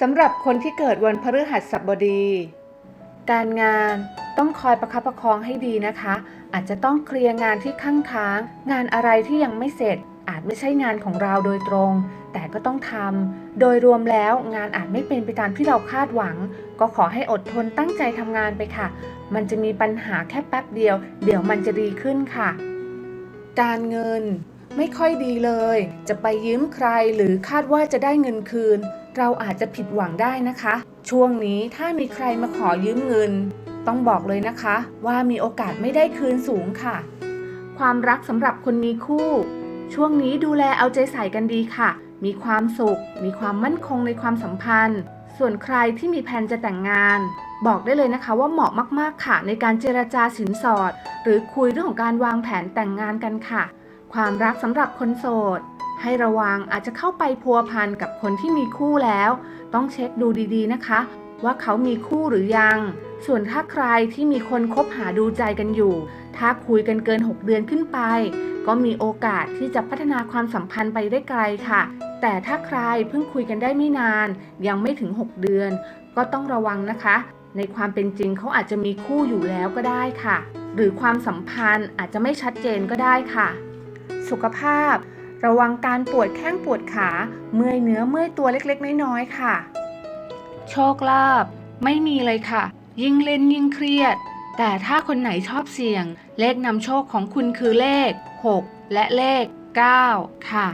สำหรับคนที่เกิดวันพฤหัสบดี การงานต้องคอยประคับประคองให้ดีนะคะ อาจจะต้องเคลียร์งานที่ข้างค้าง งานอะไรที่ยังไม่เสร็จ อาจไม่ใช่งานของเราโดยตรง แต่ก็ต้องทำโดยรวมแล้วงานอาจไม่เป็นไปตามที่เราคาดหวัง ก็ขอให้อดทนตั้งใจทำงานไปค่ะ มันจะมีปัญหาแค่แป๊บเดียว เดี๋ยวมันจะดีขึ้นค่ะ การเงินไม่ค่อยดีเลย จะไปยืมใครหรือคาดว่าจะได้เงินคืน เราอาจจะผิดหวังได้นะคะ ช่วงนี้ถ้ามีใครมาขอยืมเงิน ต้องบอกเลยนะคะ ว่ามีโอกาสไม่ได้คืนสูงค่ะ ความรักสำหรับคนมีคู่ ช่วงนี้ดูแลเอาใจใส่กันดีค่ะ มีความสุข มีความมั่นคงในความสัมพันธ์ ส่วนใครที่มีแผนจะแต่งงาน บอกได้เลยนะคะว่าเหมาะมากๆค่ะ ในการเจรจาสินสอด หรือคุยเรื่องของการวางแผนแต่งงานกันค่ะ ความรักสำหรับคนโสด ให้ระวังอาจจะเข้าไปพัวพันกับคนที่มีคู่แล้ว ต้องเช็คดูดีๆนะคะ ว่าเขามีคู่หรือยัง ส่วนถ้าใครที่มีคนคบหาดูใจกันอยู่ ถ้าคุยกันเกิน 6 เดือนขึ้นไป ก็มีโอกาสที่จะพัฒนาความสัมพันธ์ไปได้ไกลค่ะ แต่ถ้าใครเพิ่งคุยกันได้ไม่นาน ยังไม่ถึง 6 เดือน ก็ต้องระวังนะคะ ในความเป็นจริงเขาอาจจะมีคู่อยู่แล้วก็ได้ค่ะ หรือความสัมพันธ์อาจจะไม่ชัดเจนก็ได้ค่ะ สุขภาพ ระวังการปวดแข้งปวดขา เมื่อยเนื้อเมื่อยตัวเล็กๆ น้อยๆ ค่ะ โชคลาภไม่มีเลยค่ะ ยิ่งเล่นยิ่งเครียด แต่ถ้าคนไหนชอบเสี่ยง เลขนำโชคของคุณคือเลข 6 และเลข 9 ค่ะ